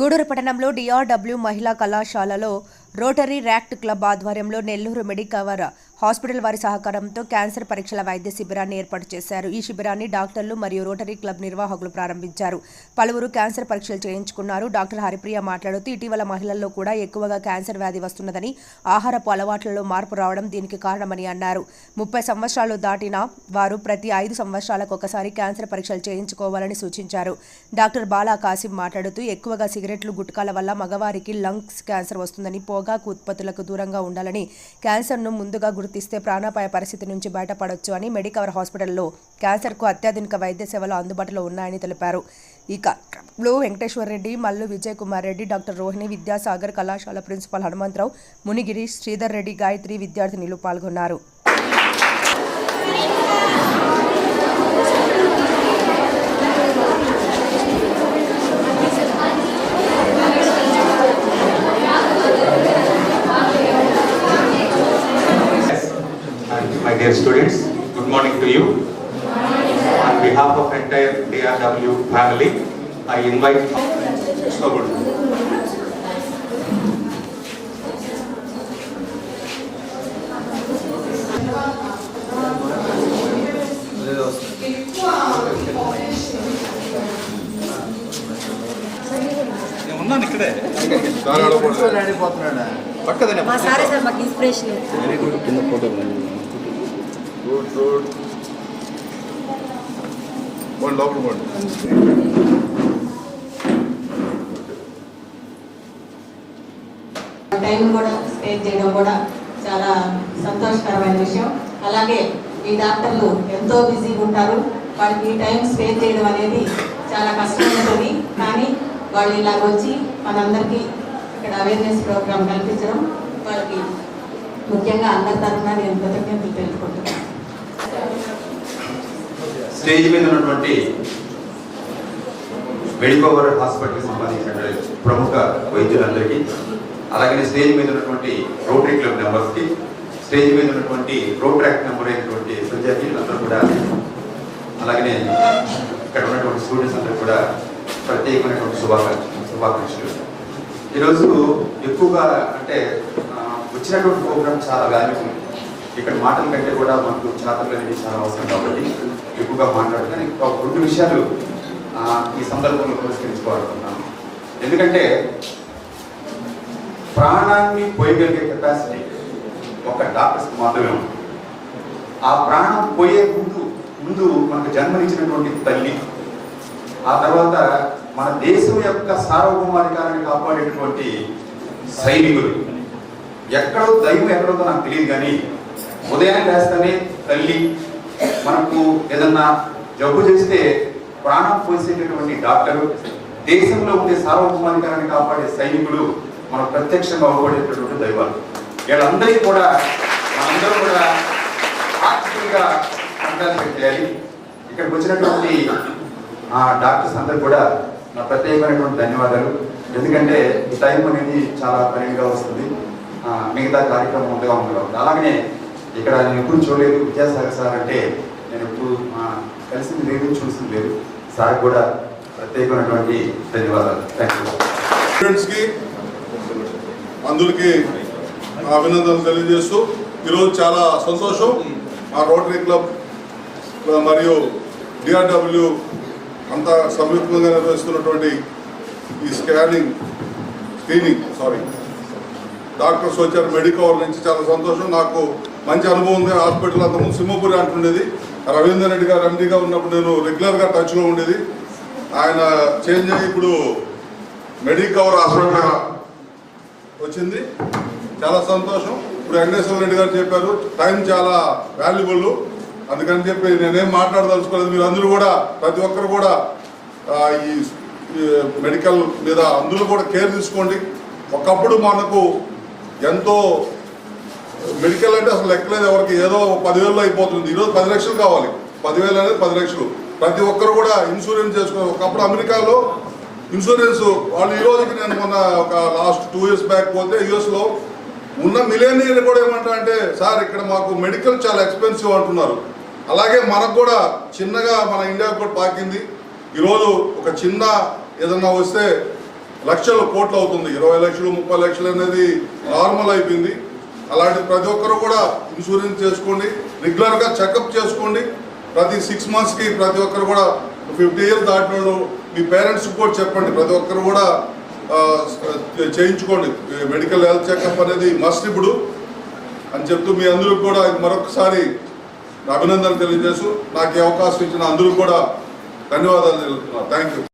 గూడూరు పట్టణంలో డిఆర్డబ్ల్యూ మహిళా కళాశాలలో రోటరీ ర్యాక్ట్ క్లబ్ ఆధ్వర్యంలో నెల్లూరు మెడికవర్ హాస్పిటల్ వారి సహకారంతో క్యాన్సర్ పరీక్షల వైద్య శిబిరాన్ని ఏర్పాటు చేశారు. ఈ శిబిరాన్ని డాక్టర్లు మరియు రోటరీ క్లబ్ నిర్వాహకులు ప్రారంభించారు. పలువురు క్యాన్సర్ పరీక్షలు చేయించుకున్నారు. డాక్టర్ హరిప్రియ మాట్లాడుతూ ఇటీవల మహిళల్లో కూడా ఎక్కువగా క్యాన్సర్ వ్యాధి వస్తున్నదని ఆహారపు అలవాట్లలో మార్పు రావడం దీనికి కారణమని అన్నారు. ముప్పై సంవత్సరాలు దాటిన వారు ప్రతి ఐదు సంవత్సరాలకు ఒకసారి క్యాన్సర్ పరీక్షలు చేయించుకోవాలని సూచించారు. డాక్టర్ బాలా కాసిం మాట్లాడుతూ ఎక్కువగా సిగరెట్లు గుట్కాల వల్ల మగవారికి లంగ్స్ క్యాన్సర్ వస్తుందని పొగాకు ఉత్పత్తులకు దూరంగా ఉండాలని క్యాన్సర్ను ముందుగా గుర్తిస్తే ప్రాణాపాయ పరిస్థితి నుంచి బయటపడొచ్చు అని మెడికవర్ హాస్పిటల్లో క్యాన్సర్కు అత్యాధునిక వైద్య సేవలు అందుబాటులో ఉన్నాయని తెలిపారు. ఈ కార్యక్రమంలో వెంకటేశ్వర రెడ్డి మల్లు విజయ్ కుమార్ రెడ్డి డాక్టర్ రోహిణి విద్యాసాగర్ కళాశాల ప్రిన్సిపల్ హనుమంతరావు మునిగిరి శ్రీధర్ రెడ్డి గాయత్రి విద్యార్థినిలు పాల్గొన్నారు. Dear students, good morning to you. On behalf of entire DRW family, I invite. So good. నేను ఉన్నాను ఇక్కడే పక్కదనే మా సారే సార్ మాకు ఇన్స్పిరేషన్ గుడ్ గుడ్ పోండి లోపల పోండి టైం కూడా స్పేర్ చేయడం కూడా చాలా సంతోషకరమైన విషయం. అలాగే ఈ డాక్టర్లు ఎంతో బిజీగా ఉంటారు. వాళ్ళకి ఈ టైం స్పేర్ చేయడం అనేది చాలా కష్టమైనది. కానీ వాళ్ళు ఇలాగ వచ్చి మనందరికీ ఇక్కడ అవేర్నెస్ ప్రోగ్రామ్ కల్పించడం వాళ్ళకి ముఖ్యంగా అందరి తరఫున నేను కృతజ్ఞతలు తెలుపుకుంటున్నాను. స్టేజ్ మీద ఉన్నటువంటి మెడికోవర్ హాస్పిటల్కి సంబంధించినటువంటి ప్రముఖ వైద్యులందరికీ అలాగే స్టేజ్ మీద ఉన్నటువంటి రోటరీ క్లబ్ మెంబర్స్కి స్టేజ్ మీద ఉన్నటువంటి రోడ్ ట్రాక్ నెంబర్ అయినటువంటి అందరూ కూడా అలాగనే ఇక్కడ ఉన్నటువంటి స్టూడెంట్స్ అందరూ కూడా ప్రత్యేకమైనటువంటి శుభాకాంక్ష శుభాకాంక్షలు. ఈరోజు ఎక్కువగా అంటే వచ్చినటువంటి ప్రోగ్రామ్ చాలా వాల్యూబుల్ ఇక్కడ మాటల కంటే కూడా మనకు చేతలు అనేది చాలా అవసరం కాబట్టి ఎక్కువగా మాట్లాడుతున్నాను ఒక రెండు విషయాలు ఈ సందర్భంలో పురస్కరించుకోవాలనుకున్నాను ఎందుకంటే ప్రాణాన్ని పోయగలిగే కెపాసిటీ ఒక డాక్టర్స్కి మాత్రమే ఉంది. ఆ ప్రాణం పోయే ముందు ముందు మనకు జన్మనిచ్చినటువంటి తల్లి ఆ తర్వాత మన దేశం యొక్క సార్వభౌమాధికారాన్ని కాపాడేటటువంటి సైనికులు. ఎక్కడో దైవం ఎక్కడో నాకు తెలియదు కానీ ఉదయం లేస్తేనే తల్లి. మనకు ఏదన్నా జబ్బు చేస్తే ప్రాణం పోసేటటువంటి డాక్టరు దేశంలో ఉండే సార్వభౌమాధికారాన్ని కాపాడే సైనికులు మనం ప్రత్యక్షంగా అవబడేటటువంటి దైవాలు. వీళ్ళందరికీ కూడా మనందరూ కూడా ఆర్థికంగా కంటాలు చేయాలి ఇక్కడికి వచ్చినటువంటి ఆ డాక్టర్స్ అందరూ కూడా నా ప్రత్యేకమైనటువంటి ధన్యవాదాలు. ఎందుకంటే ఈ టైం అనేది చాలా పరిమిగా వస్తుంది. మిగతా కార్యక్రమం ఉండగా ఉండగా అలాగనే ఇక్కడ నేను ఎప్పుడు చూడలేదు. విద్యాసాగర్ సార్ అంటే నేను ఎప్పుడు మా కలిసింది లేదు చూసింది లేదు. సార్ కూడా ప్రత్యేకమైనటువంటి ధన్యవాదాలు. థ్యాంక్ యూ స్టూడెంట్స్కి అందరికీ అభినందనలు తెలియజేస్తూ ఈరోజు చాలా సంతోషం. మా రోటరీ క్లబ్ మరియు డిఆర్డబ్ల్యూ అంతా సంయుక్తంగా నిర్వహిస్తున్నటువంటి ఈ స్కానింగ్ స్క్రీనింగ్ సారీ డాక్టర్స్ వచ్చారు మెడికవర్ నుంచి చాలా సంతోషం. నాకు మంచి అనుభవం ఉంది. హాస్పిటల్ అంతకుముందు సింహపురి అంటుండేది రవీందర్ రెడ్డి గారు ఎండీగా ఉన్నప్పుడు నేను రెగ్యులర్గా టచ్లో ఉండేది. ఆయన చేంజ్ అయ్యి ఇప్పుడు మెడికవర్ హాస్పిటల్ వచ్చింది. చాలా సంతోషం. ఇప్పుడు వెంకటేశ్వర రెడ్డి గారు చెప్పారు టైం చాలా వాల్యుబుల్ అందుకని చెప్పి నేనేం మాట్లాడదలుచుకోలేదు. మీరు అందరూ కూడా ప్రతి ఒక్కరు కూడా ఈ ఈ మెడికల్ మీద అందరూ కూడా కేర్ తీసుకోండి. ఒకప్పుడు మనకు ఎంతో మెడికల్ అంటే అసలు లెక్కలేదు ఎవరికి. ఏదో పదివేలు అయిపోతుంది. ఈరోజు పది లక్షలు కావాలి. పదివేలు అనేది పది లక్షలు. ప్రతి ఒక్కరు కూడా ఇన్సూరెన్స్ చేసుకుని ఒకప్పుడు అమెరికాలో ఇన్సూరెన్స్ వాళ్ళు ఈ రోజుకి నేను మొన్న ఒక లాస్ట్ టూ ఇయర్స్ బ్యాక్ పోతే యుఎస్లో ఉన్న మిలేనియర్ కూడా ఏమంటా అంటే సార్ ఇక్కడ మాకు మెడికల్ చాలా ఎక్స్పెన్సివ్ అంటున్నారు. అలాగే మనకు కూడా చిన్నగా మన ఇండియాకు కూడా పాకింది. ఈరోజు ఒక చిన్న ఏదన్నా వస్తే లక్షల కోట్లు అవుతుంది. ఇరవై లక్షలు ముప్పై లక్షలు అనేది నార్మల్ అయిపోయింది. అలాంటి ప్రతి ఒక్కరు కూడా ఇన్సూరెన్స్ చేసుకోండి. రెగ్యులర్గా చెకప్ చేసుకోండి. ప్రతి సిక్స్ మంత్స్కి ప్రతి ఒక్కరు కూడా ఫిఫ్టీ ఇయర్స్ దాటిన మీ పేరెంట్స్కి కూడా చెప్పండి. ప్రతి ఒక్కరు కూడా చేయించుకోండి. మెడికల్ హెల్త్ చెకప్ అనేది మస్ట్ ఇప్పుడు అని చెప్తూ మీ అందరికి కూడా మరొకసారి అభినందనలు తెలియజేస్తూ నాకు ఈ అవకాశం ఇచ్చిన అందరికి కూడా ధన్యవాదాలు తెలుపుతున్నాను థ్యాంక్ యూ